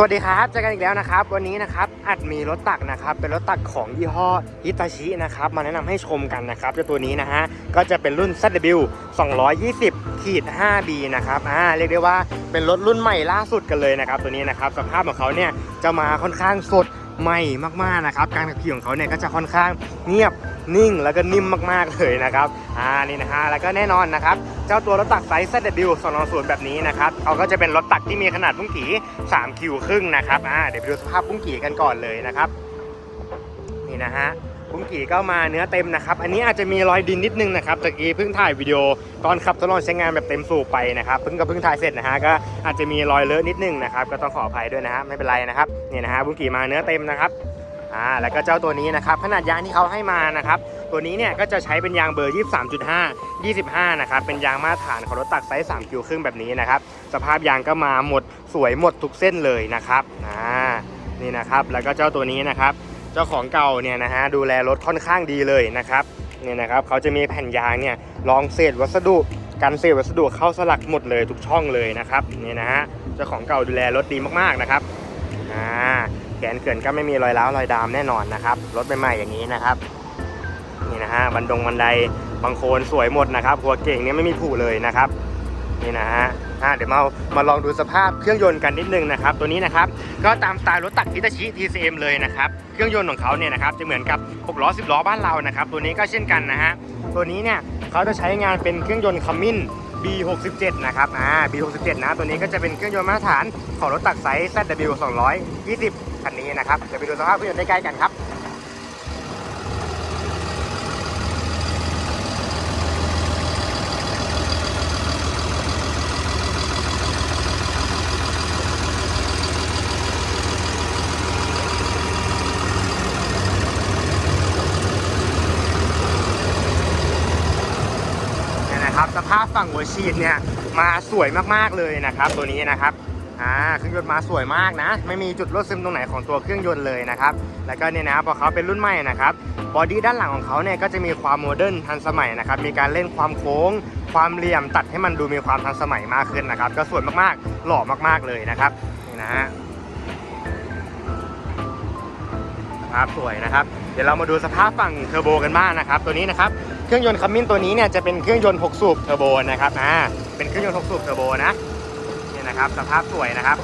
สวัสดีครับเจอกันอีกแล้วนะครับ วันนี้นะครับอัดมีรถตักนะครับ เป็นรถตักของยี่ห้อฮิตาชินะครับ มาแนะนำให้ชมกันนะครับเจ้าตัวนี้นะฮะก็จะเป็นรุ่น ZW 220ขีด 5B นะครับอ่าเรียกได้ว่าเป็นรถรุ่นใหม่ล่าสุดกันเลยนะครับ ตัวนี้นะครับสภาพของเขาเนี่ยจะมาค่อนข้างสด ใหม่มากๆนะครับ การขับขี่ของเขาเนี่ยก็จะค่อนข้างเงียบนิ่งแล้วก็นิ่มมากๆเลยนะครับอ่านี่นะฮะแล้วก็แน่นอนนะครับ เจ้าตัวรถตักไซส์ ZW 220แบบนี้นะครับเขาก็จะเป็นรถตักที่มีขนาดพุ้งกี่3คิวครึ่งนะครับอ่าเดี๋ยวไปดูสภาพพุ้งกี่กันก่อนเลยนะครับ นี่นะฮะ ปุ้งกี่ก็มาเนื้อเต็มนะครับ อันนี้อาจจะมีรอยดินนิดนึงนะครับตะกี้เพิ่งถ่ายวิดีโอตอนขับทดลองใช้งานแบบเต็มสูบไปนะครับเพิ่งก็เพิ่งถ่ายเสร็จนะฮะก็อาจจะมีรอยเลอะนิดนึงนะครับก็ต้องขออภัยด้วยนะฮะไม่เป็นไรนะครับนี่นะฮะปุ้งกี่มาเนื้อเต็มนะครับอ่าแล้วก็เจ้าตัวนี้นะครับขนาดยางที่เขาให้มานะครับตัวนี้เนี่ยก็จะใช้เป็นยางเบอร์ 23.5 25 นะครับ เป็นยางมาตรฐานของรถตักไซส์3คิวครึ่งแบบนี้นะครับ สภาพยางก็มาหมดสวยหมดทุกเส้นเลยนะครับอ่านี่นะครับ แล้วก็เจ้าตัวนี้นะครับ เจ้าของเก่าเนี่ยนะฮะดูแลรถค่อนข้างดีเลยนะครับเนี่ยนะครับเขาจะมีแผ่นยางเนี่ยรองเศษวัสดุกันเศษวัสดุเข้าสลักหมดเลยทุกช่องเลยนะครับเนี่ยนะฮะเจ้าของเก่าดูแลรถดีมากๆนะครับอ่าแกนเกินก็ไม่มีรอยร้าวรอยดามแน่นอนนะครับรถใหม่ๆอย่างนี้นะครับนี่นะฮะบันดงบันไดบางโคนสวยหมดนะครับหัวเก่งเนี่ยไม่มีผุเลยนะครับนี่นะฮะ อะเดี๋ยวมามาลองดูสภาพเครื่องยนต์กันนิดนึงนะครับ ตัวนี้นะครับก็ตามสไตล์รถตักฮิตาชิ TCM เลยนะครับเครื่องยนต์ของเขาเนี่ยนะครับจะเหมือนกับ6ล้อ10ล้อบ้านเรานะครับตัวนี้ก็เช่นกันนะฮะตัวนี้เนี่ยเขาจะใช้งานเป็นเครื่องยนต์คัมมิน B67 นะครับอ่า B67 นะ ตัวนี้ก็จะเป็นเครื่องยนต์มาตรฐานของรถตักไซส์ ZW 220 คันนี้นะครับ เดี๋ยวไปดูสภาพเครื่องยนต์ใกล้ๆกันครับ เนี่ยนะครับ สภาพฝั่งหัวฉีดเนี่ยมาสวยมากๆเลยนะครับ ตัวนี้นะครับอ่าเครื่องยนต์มาสวยมากนะ ไม่มีจุดรั่วซึมตรงไหนของตัวเครื่องยนต์เลยนะครับ แล้วก็เนี่ยนะพอเขาเป็นรุ่นใหม่นะครับบอดี้ด้านหลังของเขาเนี่ยก็จะมีความโมเดิร์นทันสมัยนะครับ มีการเล่นความโค้ง ความเหลี่ยมตัดให้มันดูมีความทันสมัยมากขึ้นนะครับ ก็สวยมากๆ หล่อมากๆเลยนะครับนี่นะฮะสภาพสวยนะครับ เดี๋ยวเรามาดูสภาพฝั่งเทอร์โบกันบ้างนะครับ ตัวนี้นะครับ เครื่องยนต์คัมมินตัวนี้เนี่ยจะเป็นเครื่องยนต์ 6 สูบเทอร์โบนะครับอ่าเป็นเครื่องยนต์ 6 สูบเทอร์โบนะนี่นะครับสภาพสวยนะครับ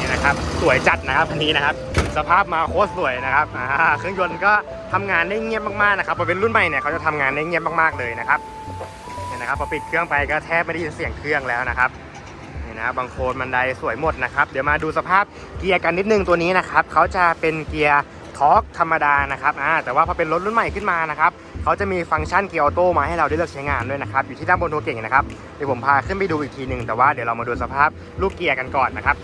นี่นะครับสวยจัดนะครับคันนี้นะครับ สภาพมาโคตรสวยนะครับเครื่องยนต์ก็ทำงานได้เงียบมากๆนะครับพอเป็นรุ่นใหม่เนี่ยเขาจะทำงานได้เงียบมากๆเลยนะครับ นะครับพอปิดเครื่องไปก็แทบไม่ได้ยินเสียงเครื่องแล้วนะครับนี่นะครับบางโคนบันไดสวยหมดนะครับ เดี๋ยวมาดูสภาพเกียร์กันนิดนึงตัวนี้นะครับเขาจะเป็นเกียร์ทอร์กธรรมดานะครับอ่าแต่ว่าพอเป็นรถรุ่นใหม่ขึ้นมานะครับเขาจะมีฟังก์ชันเกียร์ออโต้มาให้เราได้เลือกใช้งานด้วยนะครับอยู่ที่ด้านบนตัวเก่งนะครับเดี๋ยวผมพาขึ้นไปดูอีกทีหนึ่งแต่ว่าเดี๋ยวเรามาดูสภาพลูกเกียร์กันก่อนนะครับ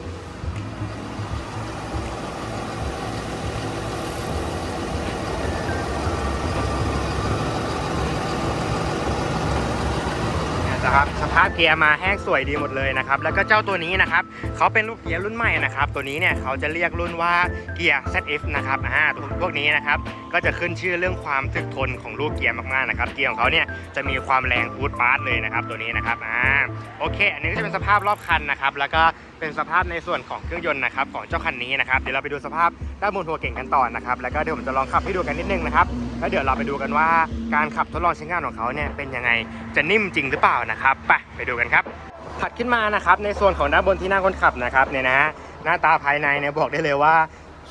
นะครับสภาพเกียร์มาแห้งสวยดีหมดเลยนะครับแล้วก็เจ้าตัวนี้นะครับเขาเป็นลูกเกียร์รุ่นใหม่นะครับตัวนี้เนี่ยเขาจะเรียกรุ่นว่าเกียร์ ZF นะครับอ่าพวกนี้นะครับก็จะขึ้นชื่อเรื่องความถึกทนของลูกเกียร์มากๆนะครับเกียร์ของเขาเนี่ยจะมีความแรงฟูดปาร์ตเลยนะครับตัวนี้นะครับอ่าโอเค อันนี้ก็จะเป็นสภาพรอบคันนะครับแล้วก็เป็นสภาพในส่วนของเครื่องยนต์นะครับของเจ้าคันนี้นะครับเดี๋ยวเราไปดูสภาพด้านบนหัวเก่งกันต่อนะครับแล้วก็เดี๋ยวผมจะลองขับให้ดูกันนิดนึงนะครับ แล้วเดี๋ยวเราไปดูกันว่าการขับทดลองใช้งานของเขาเนี่ยเป็นยังไงจะนิ่มจริงหรือเปล่านะครับไปไปดูกันครับ ถัดขึ้นมานะครับในส่วนของด้านบนที่นั่งคนขับนะครับเนี่ยนะหน้าตาภายในเนี่ยบอกได้เลยว่า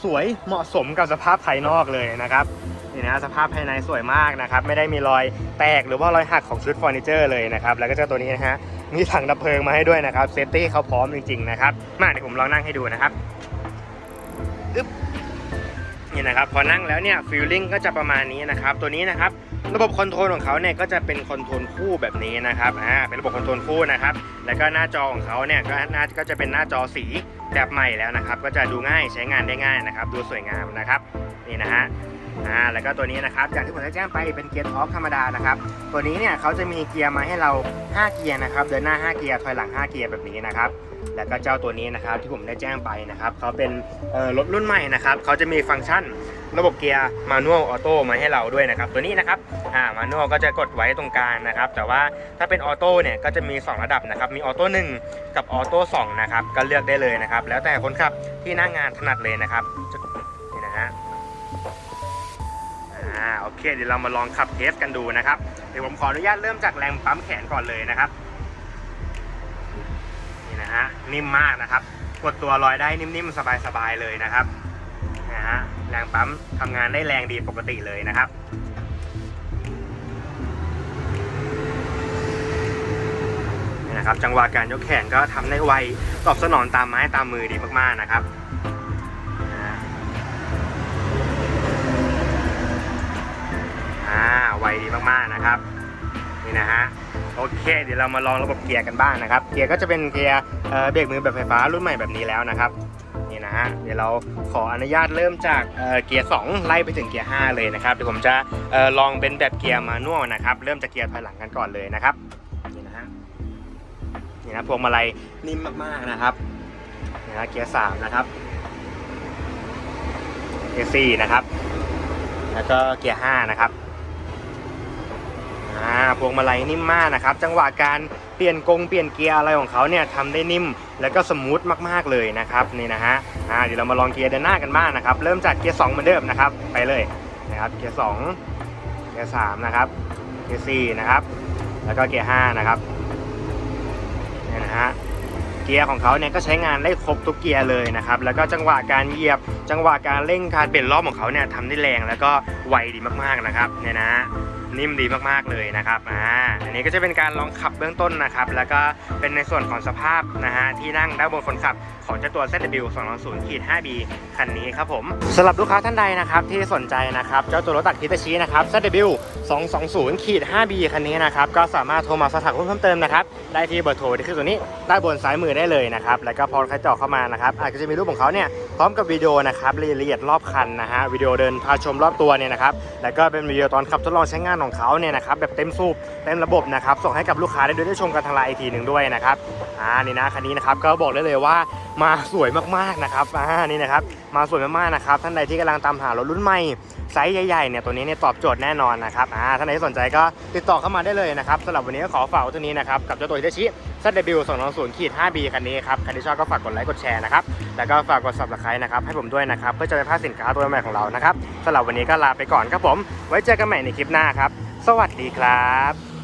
สวยเหมาะสมกับสภาพภายนอกเลยนะครับนี่นะสภาพภายในสวยมากนะครับไม่ได้มีรอยแตกหรือว่ารอยหักของชุดเฟอร์นิเจอร์เลยนะครับแล้วก็เจ้าตัวนี้นะฮะมีถังดับเพลิงมาให้ด้วยนะครับเซฟตี้เขาพร้อมจริงๆนะครับมาเดี๋ยวผมลองนั่งให้ดูนะครับอึ๊บ นี่นะครับพอนั่งแล้วเนี่ยฟิลลิ่งก็จะประมาณนี้นะครับตัวนี้นะครับระบบคอนโทรลของเขาเนี่ยก็จะเป็นคอนโทรลคู่แบบนี้นะครับอ่าเป็นระบบคอนโทรลคู่นะครับแล้วก็หน้าจอของเขาเนี่ยก็น่าก็จะเป็นหน้าจอสีแบบใหม่แล้วนะครับ ก็จะดูง่ายใช้งานได้ง่ายนะครับ ดูสวยงามนะครับนี่นะฮะ อ่าแล้วก็ตัวนี้นะครับอย่างที่ผมได้แจ้งไปเป็นเกียร์ท็อปธรรมดานะครับตัวนี้เนี่ยเขาจะมีเกียร์มาให้เรา 5 เกียร์นะครับเดินหน้า 5 เกียร์ถอยหลัง 5 เกียร์แบบนี้นะครับแล้วก็เจ้าตัวนี้นะครับที่ผมได้แจ้งไปนะครับเขาเป็นรถรุ่นใหม่นะครับเขาจะมีฟังก์ชันระบบเกียร์มานวลออโต้มาให้เราด้วยนะครับตัวนี้นะครับอ่ามานวลก็จะกดไว้ตรงกลางนะครับแต่ว่าถ้าเป็นออโต้เนี่ยก็จะมี 2 ระดับนะครับมีออโต้1กับออโต้2นะครับก็เลือกได้เลยนะครับแล้วแต่คนขับที่หน้างงานถนัดเลยนะครับาโอเค เดี๋ยวเรามาลองขับเทสกันดูนะครับ เดี๋ยวผมขออนุญาตเริ่มจากแรงปั๊มแขนก่อนเลยนะครับ นี่นะฮะนิ่มมากนะครับ กดตัวลอยได้นิ่มๆ สบายๆเลยนะครับนะฮะแรงปั๊มทำงานได้แรงดีปกติเลยนะครับนี่นะครับจังหวะการยกแขนก็ทำได้ไวตอบสนองตามไม้ตามมือดีมากๆนะครับ วดีมากๆนะครับนี่นะฮะโอเค เดี๋ยวเรามาลองระบบเกียร์กันบ้างนะครับ เกียร์ก็จะเป็นเกียร์เบรกมือแบบไฟฟ้ารุ่นใหม่แบบนี้แล้วนะครับนี่นะฮะเดี๋ยวเราขออนุญาตเริ่มจากเกียร์2ไล่ไปถึงเกียร์5เลยนะครับเดี๋ยวผมจะลองเป็นแบบเกียร์มานุ่วนะครับเริ่มจากเกียร์ถอยหลังกันก่อนเลยนะครับนี่นะฮะนี่นะพวงมาลัยนิ่มมากๆนะครับนี่นะเกียร์3นะครับเกียร์4นะครับแล้วก็เกียร์5นะครับ อ่าพวงมาลัยนิ่มมากนะครับ จังหวะการเปลี่ยนกงเปลี่ยนเกียร์อะไรของเขาเนี่ยทำได้นิ่มแล้วก็สมูทมากๆเลยนะครับนี่นะฮะอ่าเดี๋ยวเรามาลองเกียร์เดินหน้ากันบ้างนะครับ เริ่มจากเกียร์2เหมือนเดิมนะครับ ไปเลยนะครับเกียร์2เกียร์3นะครับเกียร์4นะครับ แล้วก็เกียร์5นะครับนี่นะฮะเกียร์ของเขาเนี่ยก็ใช้งานได้ครบทุกเกียร์เลยนะครับ แล้วก็จังหวะการเหยียบ จังหวะการเร่งการเปลี่ยนรอบของเขาเนี่ยทำได้แรงแล้วก็ไวดีมากๆนะครับเนี่ยนะฮะ นิ่มดีมากๆเลยนะครับอ่าอันนี้ก็จะเป็นการลองขับเบื้องต้นนะครับ แล้วก็เป็นในส่วนของสภาพนะฮะที่นั่งด้านบนคนขับของเจ้าตัว ZW 220ขีด 5B คันนี้ครับผมสำหรับลูกค้าท่านใดนะครับที่สนใจนะครับเจ้าตัวรถตักฮิตาชินะครับ ZW 220ขีด 5B คันนี้นะครับก็สามารถโทรมาสอบถามเพิ่มเติมนะครับได้ที่เบอร์โทรที่คือตัวนี้ด้านบนซ้ายมือได้เลยนะครับแล้วก็พอใครจาะเข้ามานะครับอาจจะมีรูปของเขาเนี่ยพร้อมกับวิดีโอนะครับรายละเอียดรอบคันนะฮะวิดีโอเดินพาชมรอบตัวเนี่ยนะครับแล้วก็เป็นวิดีโอตอนขับทดลองใช้งานของเขาเนี่ยนะครับแบบเต็มสูบเต็มระบบนะครับส่งให้กับลูกค้าได้ดูได้ชมกันทางไลน์อีกทีหนึ่งด้วยนะครับอ่านี่นะคันนี้นะครับก็บอกได้เลยว่า มาสวยมากๆนะครับอ่านี่นะครับ มาสวยมากๆนะครับ ท่านใดที่กำลังตามหารถรุ่นใหม่ไซส์ใหญ่ๆเนี่ยตัวนี้เนี่ยตอบโจทย์แน่นอนนะครับอ่าท่านใดที่สนใจก็ติดต่อเข้ามาได้เลยนะครับสำหรับวันนี้ก็ขอฝากตัวนี้นะครับกับเจ้าตัวฮิตาชิ ZW 220ขีด 5B คันนี้ครับใครที่ชอบก็ฝากกดไลค์กดแชร์นะครับแล้วก็ฝากกด subscribe นะครับให้ผมด้วยนะครับเพื่อจะไม่พลาดสินค้าตัวใหม่ของเรานะครับสำหรับวันนี้ก็ลาไปก่อนครับผม ไว้เจอกันใหม่ในคลิปหน้าครับ สวัสดีครับ